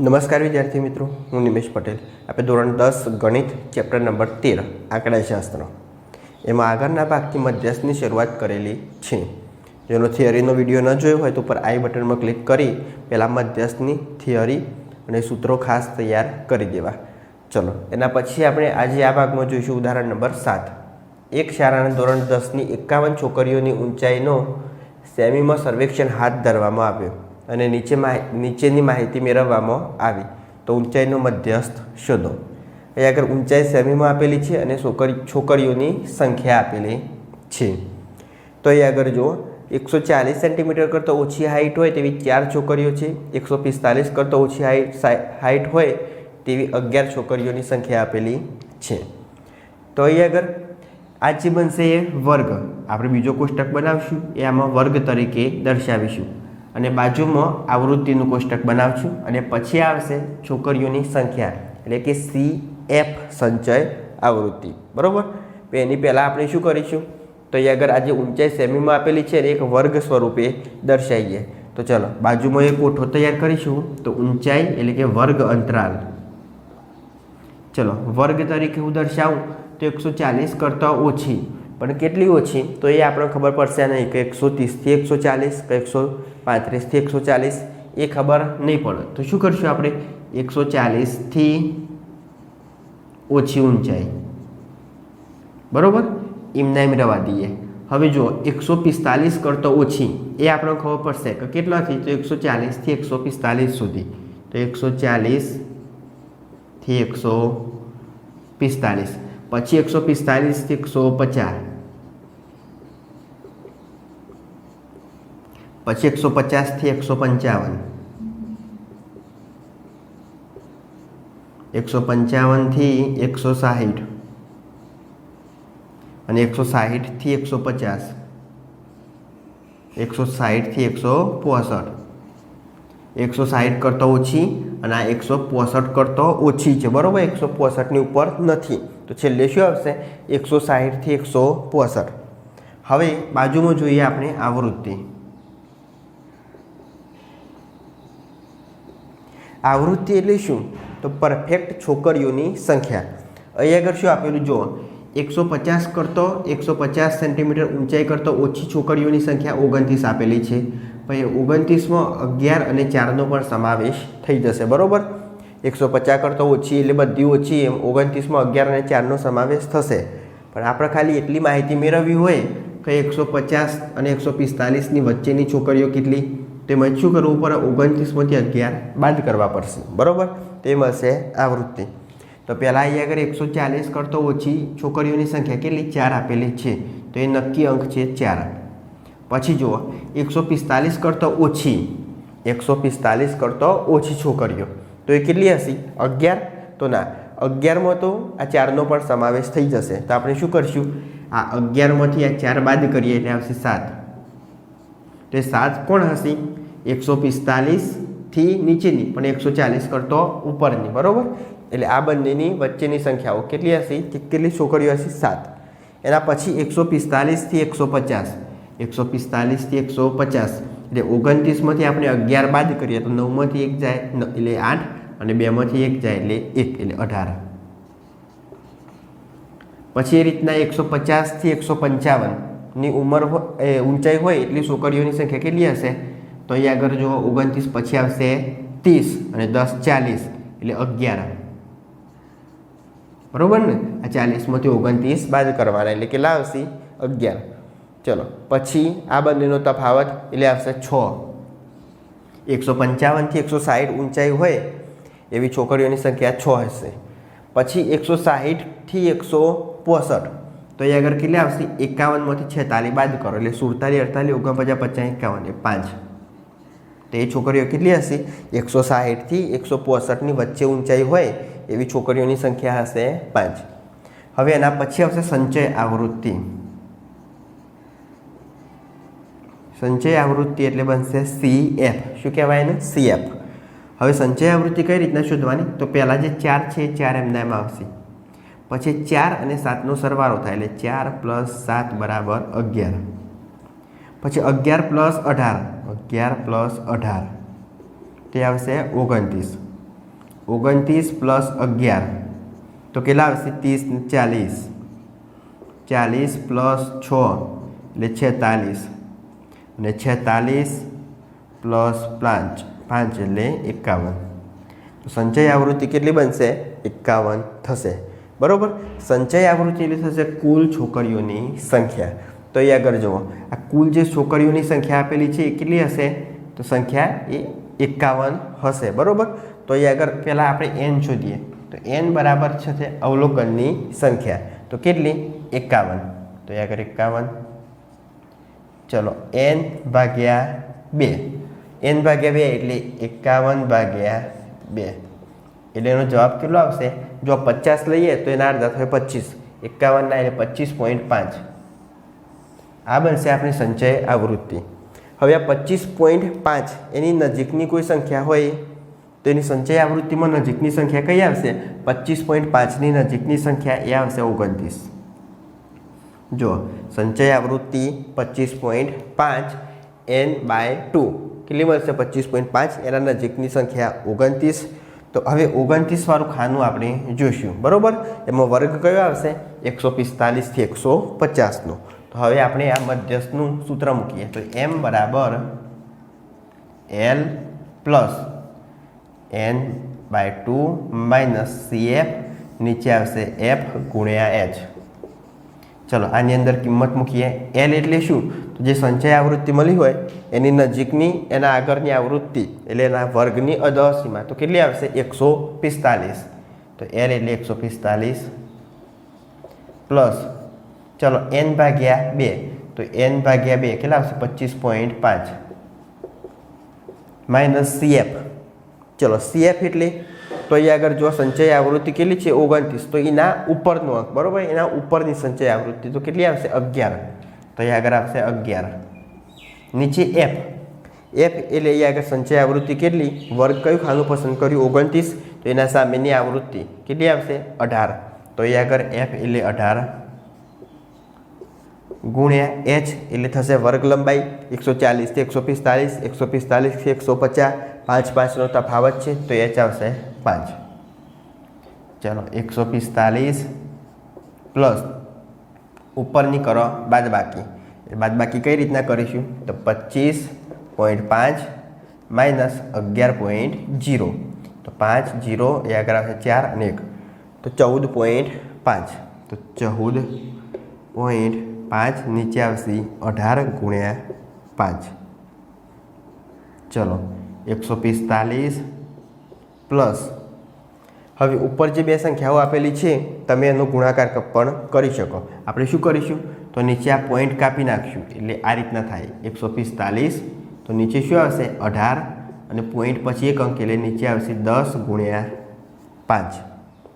નમસ્કાર વિદ્યાર્થી મિત્રો, હું નિમેશ પટેલ. આપણે ધોરણ દસ ગણિત, ચેપ્ટર નંબર તેર આંકડાશાસ્ત્ર એમાં આગળના ભાગથી મધ્યસ્થની શરૂઆત કરેલી છે. જેનો થિયરીનો વીડિયો ન જોયો હોય તો ઉપર આઈ બટનમાં ક્લિક કરી, પહેલાં મધ્યસ્થની થિયરી અને સૂત્રો ખાસ તૈયાર કરી દેવા. ચલો, એના પછી આપણે આજે આ ભાગમાં જોઈશું ઉદાહરણ નંબર સાત. એક શાળાના ધોરણ દસની એકાવન છોકરીઓની ઊંચાઈનો સેમીમાં સર્વેક્ષણ હાથ ધરવામાં આવ્યો. અને નીચે નીચેની માહિતી મેળવવામાં આવી. તો ઊંચાઈનો મધ્યસ્થ શોધો. અહીં આગળ ઊંચાઈ સેમીમાં આપેલી છે અને છોકરી, છોકરીઓની સંખ્યા આપેલી છે. તો અહીં આગળ જુઓ. એકસો ચાલીસ સેન્ટીમીટર કરતાં ઓછી હાઇટ હોય તેવી ચાર છોકરીઓ છે. એકસો પિસ્તાલીસ કરતાં ઓછી હાઇટ હાઇટ હોય તેવી અગિયાર છોકરીઓની સંખ્યા આપેલી છે. તો અહીં આગળ આ જે બનશે એ વર્ગ. આપણે બીજો કોષ્ટક બનાવશું. એ આમાં વર્ગ તરીકે દર્શાવીશું. અને બાજુમાં આવૃત્તિનું કોષ્ટક બનાવશું અને પછી આવશે છોકરીઓની સંખ્યા, એટલે કે સી એફ સંચય આવૃત્તિ. બરાબર? એની પહેલાં આપણે શું કરીશું? તો એ આગળ આજે ઊંચાઈ સેમીમાં આપેલી છે એક વર્ગ સ્વરૂપે દર્શાવીએ તો ચલો, બાજુમાં એક કોઠો તૈયાર કરીશું, તો ઊંચાઈ એટલે કે વર્ગ અંતરાલ. ચલો, વર્ગ તરીકે હું દર્શાવું તો એકસો ચાલીસ કરતાં ઓછી. પણ કેટલી ઓછી? તો એ આપણને ખબર પડશે નહીં કે એકસો ત્રીસથી એકસો ચાલીસ, કે એકસો પાંત્રીસથી એકસો ચાલીસ, એ ખબર નહીં પડે. તો શું કરશું આપણે? એકસો ચાલીસથી ઓછી ઊંચાઈ. બરાબર? એમના એમ રવા દઈએ. હવે જો એકસો પિસ્તાલીસ કરતાં ઓછી, એ આપણને ખબર પડશે કે કેટલાથી? તો એકસો ચાલીસથી એકસો પિસ્તાલીસ સુધી. તો એકસો ચાલીસથી એકસો પિસ્તાલીસ. પછી એકસો પિસ્તાલીસથી એકસો પચાસ. પછી એકસો પચાસથી એકસો પંચાવન. એકસો પંચાવનથી એકસો સાહીઠ. અને એકસો સાહીઠથી એકસો પચાસ. એકસો સાહીઠથી એકસો પોસઠ. એકસો સાહીઠ કરતો ઓછી અને આ એકસો પોસઠ કરતો ઓછી છે. બરાબર? એકસો પોસઠની ઉપર નથી. તો છેલ્લે શું આવશે? એકસો સાહીઠથી એકસો પોસઠ. હવે બાજુમાં જોઈએ આપણે આવૃત્તિ. આવૃત્તિ એટલે શું? તો પરફેક્ટ છોકરીઓની સંખ્યા. અહીં આગળ શું આપેલું? જુઓ, એકસો પચાસ કરતો એકસો પચાસ સેન્ટીમીટર ઊંચાઈ કરતો ઓછી છોકરીઓની સંખ્યા ઓગણત્રીસ આપેલી છે. પછી ઓગણત્રીસમાં અગિયાર અને ચારનો પણ સમાવેશ થઈ જશે, બરાબર? એકસો પચાસ કરતો ઓછી એટલે બધી ઓછી, એમ ઓગણત્રીસમાં અગિયાર અને ચારનો સમાવેશ થશે. પણ આપણે ખાલી એટલી માહિતી મેળવવી હોય કે એકસો પચાસ અને એકસો પિસ્તાલીસની વચ્ચેની છોકરીઓ કેટલી? તેમાં શું કરવું પડે? ઓગણત્રીસમાંથી અગિયાર બાદ કરવા પડશે. બરાબર? તે મળશે આવૃત્તિ તો પહેલાં અહીંયા આગળ એકસો ચાલીસ કરતો ઓછી છોકરીઓની સંખ્યા કેટલી? ચાર આપેલી છે. તો એ નક્કી અંક છે ચાર. પછી જુઓ. એકસો પિસ્તાલીસ કરતો ઓછી. એકસો પિસ્તાલીસ કરતો ઓછી છોકરીઓ. તો એ કેટલી હશે? અગિયાર? તો ના, અગિયારમાં તો આ ચારનો પણ સમાવેશ થઈ જશે. તો આપણે શું કરશું? આ અગિયારમાંથી આ ચાર બાદ કરીએ એટલે આવશે સાત. તો એ સાત કોણ હશે? એકસો પિસ્તાલીસથી નીચેની, પણ એકસો ચાલીસ કરતો ઉપરની, બરાબર? એટલે આ બંનેની વચ્ચેની સંખ્યાઓ કેટલી હશે? કેટલી છોકરીઓ હશે? સાત. એના પછી એકસો પિસ્તાલીસથી એકસો પચાસ. એકસો પિસ્તાલીસથી એકસો પચાસ. એટલે ઓગણત્રીસમાંથી આપણે અગિયાર બાદ કરીએ તો નવમાંથી એક જાય એટલે આઠ, અને બેમાંથી એક જાય, એટલે એક, એટલે અઢાર. પછી એ રીતના એકસો પચાસથી એકસો પંચાવનની ઉંમર એ ઊંચાઈ હોય એટલી છોકરીઓની સંખ્યા કેટલી હશે? તો અહીં આગળ જો ઓગણત્રીસ, પછી આવશે ત્રીસ અને દસ, ચાલીસ, એટલે અગિયાર. બરાબર ને? આ ચાલીસમાંથી ઓગણત્રીસ બાદ કરવાના, એટલે કેટલા આવશે? અગિયાર. ચલો, પછી આ બંનેનો તફાવત, એટલે આવશે છ. એકસો પંચાવનથી એકસો સાહીઠ ઊંચાઈ હોય એવી છોકરીઓની સંખ્યા છ હશે. પછી એકસો સાહીઠથી એકસો પોસઠ. તો એ આગળ કેટલી આવશે? એકાવનમાંથી છેતાલી બાદ કરો. એટલે સુડતાલીસ, અડતાલીસ, ઓગણપચાસ, પચાસ, એકાવન. એ પાંચ. તો એ છોકરીઓ કેટલી હશે? એકસો સાહીઠથી એકસો પોસઠની વચ્ચે ઊંચાઈ હોય એવી છોકરીઓની સંખ્યા હશે પાંચ. હવે એના પછી આવશે સંચય આવૃત્તિ. સંચય આવૃત્તિ એટલે બનશે સી એફ શું કહેવાય એને? સી એફ હવે સંચય આવૃત્તિ કઈ રીતના શોધવાની? તો પહેલાં જે ચાર છે એ ચાર એમના એમ આવશે. પછી ચાર અને સાતનો સરવાળો થાય એટલે ચાર પ્લસ સાત બરાબર અગિયાર. પછી અગિયાર પ્લસ અઢાર. અગિયાર પ્લસ અઢાર. તે આવશે ઓગણત્રીસ. ઓગણત્રીસ પ્લસ અગિયાર. તો કેટલા આવશે? ત્રીસ ચાલીસ. ચાલીસ પ્લસ છ એટલે છેતાલીસ. અને છેતાલીસ પ્લસ પાંચ. પાંચ એટલે એકાવન. તો સંચય આવૃત્તિ કેટલી બનશે? એકાવન થશે. બરાબર? સંચય આવૃત્તિ એટલે થશે કુલ છોકરીઓની સંખ્યા. તો એ આગળ જુઓ. આ કુલ જે છોકરીઓની સંખ્યા આપેલી છે એ કેટલી હશે? તો સંખ્યા એ એકાવન હશે. બરાબર? તો એ આગળ પહેલાં આપણે એન શોધીએ. તો એન બરાબર છે અવલોકનની સંખ્યા. તો કેટલી? એકાવન. તો એ આગળ એકાવન. ચલો એન ભાગ્યા બે. એન ભાગ્યા બે એટલે એકાવન ભાગ્યા બે. એટલે એનો જવાબ કેટલો આવશે? જો પચાસ લઈએ તો એના અડધા થાય પચીસ. એકાવનના એટલે પચીસ પોઈન્ટ પાંચ. આ બનશે આપણી સંચય આવૃત્તિ. હવે આ પચીસ પોઈન્ટ પાંચ, એની નજીકની કોઈ સંખ્યા હોય તો એની સંચય આવૃત્તિમાં નજીકની સંખ્યા કઈ આવશે? પચીસ પોઈન્ટ પાંચની નજીકની સંખ્યા એ આવશે ઓગણત્રીસ. જો, સંચય આવૃત્તિ પચીસ પોઈન્ટ પાંચ, એન બાય ટુ. કેટલી મળશે? પચીસ પોઈન્ટ પાંચ, એના નજીકની સંખ્યા ઓગણત્રીસ. તો હવે ઓગણત્રીસવાળું ખાનું આપણે જોઈશું, બરાબર? એમાં વર્ગ કયો આવશે? એકસો પિસ્તાલીસથી એકસો પચાસનો. તો હવે આપણે આ મધ્યસ્થનું સૂત્ર મૂકીએ. તો એમ બરાબર L plus N by two minus C F નીચે આવશે એફ ગુણ્યા એચ. ચલો, આની અંદર કિંમત મૂકીએ. એલ એટલે શું? તો જે સંચય આવૃત્તિ મળી હોય, એની નજીકની, એના આગળની આવૃત્તિ, એટલે એના વર્ગની અદસીમાં તો કેટલી આવશે? એકસો પિસ્તાલીસ. તો એલ એટલે એકસો પિસ્તાલીસ પ્લસ, ચલો એન ભાગ્યા બે. તો એન ભાગ્યા બે, કેટલા આવશે? પચીસ પોઈન્ટ પાંચ. માઇનસ સીએફ ચલો સીએફ એટલે તો એ આગળ જો સંચય આવૃત્તિ કેટલી છે? ઓગણત્રીસ. તો એના ઉપરનો અંક, બરાબર? એના ઉપરની સંચય આવૃત્તિ તો કેટલી આવશે? અગિયાર. તો એ આગળ આવશે અગિયાર. નીચે એફ એફ એટલે એ આગળ સંચય આવૃત્તિ કેટલી? વર્ગ કયું? ખાનું પસંદ કર્યું? ઓગણત્રીસ. તો એના સામેની આવૃત્તિ કેટલી આવશે? અઢાર. તો એ આગળ એફ એટલે અઢાર ગુણ્યા એચ એટલે થશે વર્ગ લંબાઈ એકસો ચાલીસથી એકસો પિસ્તાલીસ. એકસો પિસ્તાલીસથી એકસો પચાસ. પાંચ પાંચનો તફાવત છે, તો એચ આવશે પાંચ. ચલો, એકસો પિસ્તાલીસ પ્લસ ઉપરની કરો બાદ બાકી બાદ બાકી કઈ રીતના કરીશું? તો પચીસ પોઈન્ટ પાંચ માઇનસ અગિયાર પોઈન્ટ જીરો તો પાંચ જીરો એ આગળ આવશે ચાર અને એક. તો ચૌદ પોઈન્ટ પાંચ. તો ચૌદ પોઈન્ટ પાંચ નીચે આવશે અઢાર ગુણ્યા પાંચ. ચલો, એકસો પિસ્તાલીસ પ્લસ. હવે ઉપર જે બે સંખ્યાઓ આપેલી છે, તમે એનો ગુણાકાર પણ કરી શકો. આપણે શું કરીશું? તો નીચે આ પોઈન્ટ કાપી નાખશું. એટલે આ રીતના થાય. એકસો પિસ્તાલીસ. તો નીચે શું આવશે? અઢાર. અને પોઈન્ટ પછી એક અંક, એટલે નીચે આવશે દસ ગુણ્યા પાંચ.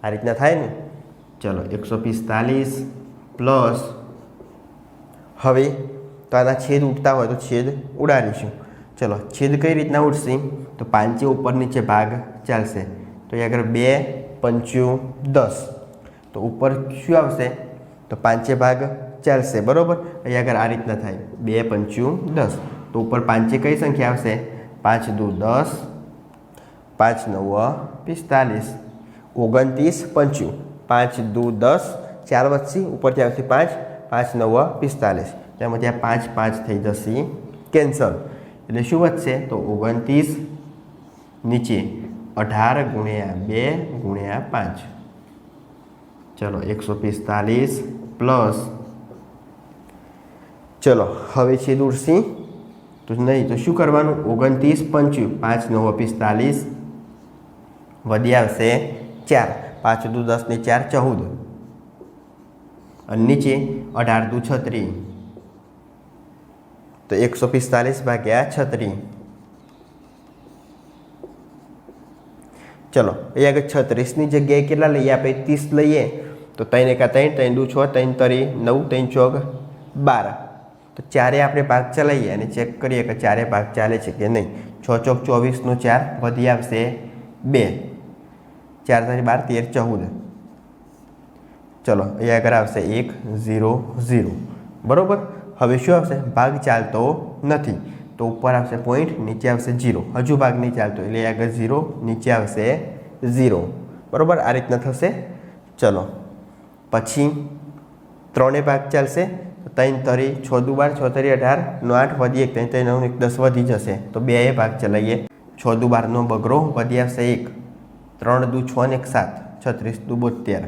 આ રીતના થાય ને? ચલો, એકસો પિસ્તાલીસ પ્લસ. હવે તો આના છેદ ઉડતા હોય તો છેદ ઉડાડીશું. ચલો, છેદ કઈ રીતના ઉઠશે તો પાંચે ઉપર નીચે ભાગ ચાલશે. તો એ આગળ બે, પંચું, દસ. તો ઉપર શું આવશે? તો પાંચે ભાગ ચાલશે, બરાબર? અહીં આગળ આ રીતના થાય. બે, પંચું, દસ. તો ઉપર પાંચે કઈ સંખ્યા આવશે? પાંચ, દુ, દસ. પાંચ, નવ, પિસ્તાલીસ. ઓગણત્રીસ, પંચું. પાંચ, દુ, દસ. ચાર વચ્ચે ઉપરથી આવશે પાંચ. પાંચ, નવ, પિસ્તાલીસ. તેમાંથી આ પાંચ પાંચ થઈ જશે. કેન્સલ. એટલે શું વધશે તો ઓગણત્રીસ નીચે અઢાર ગુણ્યા બે ગુણ્યા પાંચ. ચલો, એકસો પિસ્તાલીસ પ્લસ. ચલો, હવે છે દૂરસી તો નહીં, તો શું કરવાનું? ઓગણત્રીસ પંચ્યું, પાંચ નવ પિસ્તાલીસ. વધી આવશે ચાર. પાંચ દુ દસ ને ચાર ચૌદ. અને નીચે અઢાર દુ છત્રીસ. તો એકસો પિસ્તાલીસ ભાગ્યા છત્રીસ ચલો, અહીંયા આગળ છત્રીસની જગ્યાએ કેટલા લઈએ? આપણે ત્રીસ લઈએ. તો ત્રણ એકા ત્રણ ત્રણ દુ છ, ત્રણ તરી નવ, ત્રણ ચોક બાર. તો ચારે આપણે ભાગ ચલાવીએ અને ચેક કરીએ કે ચારે ભાગ ચાલે છે કે નહીં. છ ચોક ચોવીસનો ચાર વધી આવશે બે. ચાર તારી બાર, તેર ચૌદ. ચલો, અહીંયા આગળ આવશે એક, ઝીરો ઝીરો. બરાબર? હવે શું આવશે? ભાગ ચાલતો નથી. તો ઉપર આવશે પોઈન્ટ નીચે આવશે ઝીરો હજુ ભાગ નહીં ચાલતો, એટલે આગળ ઝીરો નીચે આવશે ઝીરો બરાબર? આ રીતના થશે. ચલો. પછી ત્રણે ભાગ ચાલશે. ત્રણ તરી છ દુ બાર છ તરી અઢાર, નો આઠ વધી એક, ત્રણ ત્રણ નવ, એક દસ વધી જશે. તો બે ભાગ ચલાવીએ. છ દુ બારનો બગરો વધી આવશે એક. ત્રણ દુ છ ને એક સાત. છત્રીસ દુ બોતેર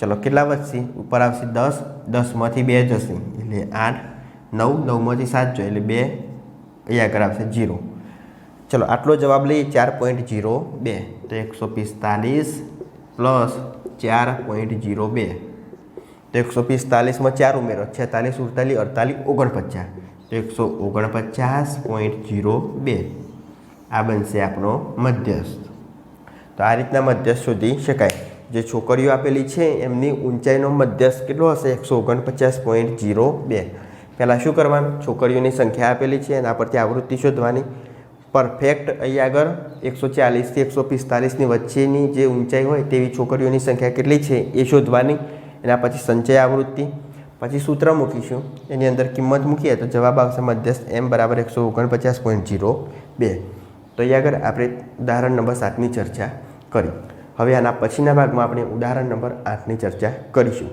ચલો કેટલા વધશે? ઉપર આવશે દસ, દસમાંથી બે જશે. એટલે આઠ, નવ, નવમાંથી સાત જોઈએ. એટલે બે અહીંયા આગળ આવશે, જીરો. ચલો આટલો જવાબ લઈએ, ચાર પોઈન્ટ જીરો બે. તો એકસો પિસ્તાલીસ પ્લસ ચાર પોઈન્ટ જીરો બે. તો એકસો પિસ્તાલીસમાં ચાર ઉમેરો. છેતાલીસ ઉડતાલીસ અડતાલીસ, ઓગણપચાસ. તો એકસો ઓગણપચાસ પોઈન્ટ જીરો બે. આ બનશે આપણો મધ્યસ્થ. તો આ રીતના મધ્યસ્થ શોધી શકાય. જે છોકરીઓ આપેલી છે, એમની ઊંચાઈનો મધ્યસ્થ કેટલો હશે? એકસો ઓગણપચાસ પોઈન્ટ જીરો બે. પહેલાં શું કરવાનું? છોકરીઓની સંખ્યા આપેલી છે, એના પરથી આવૃત્તિ શોધવાની. પરફેક્ટ અહીંયા આગળ એકસો ચાલીસથી એકસો પિસ્તાલીસની વચ્ચેની જે ઊંચાઈ હોય, તેવી છોકરીઓની સંખ્યા કેટલી છે, એ શોધવાની. એના પછી સંચય આવૃત્તિ. પછી સૂત્ર મૂકીશું. એની અંદર કિંમત મૂકીએ તો જવાબ આવશે મધ્યસ્થ એમ બરાબર એકસો ઓગણપચાસ પોઈન્ટ જીરો બે. તો અહીંયા આગળ આપણે ઉદાહરણ નંબર સાતની ચર્ચા કરી. હવે આના પછીના ભાગમાં આપણે ઉદાહરણ નંબર આઠની ચર્ચા કરીશું.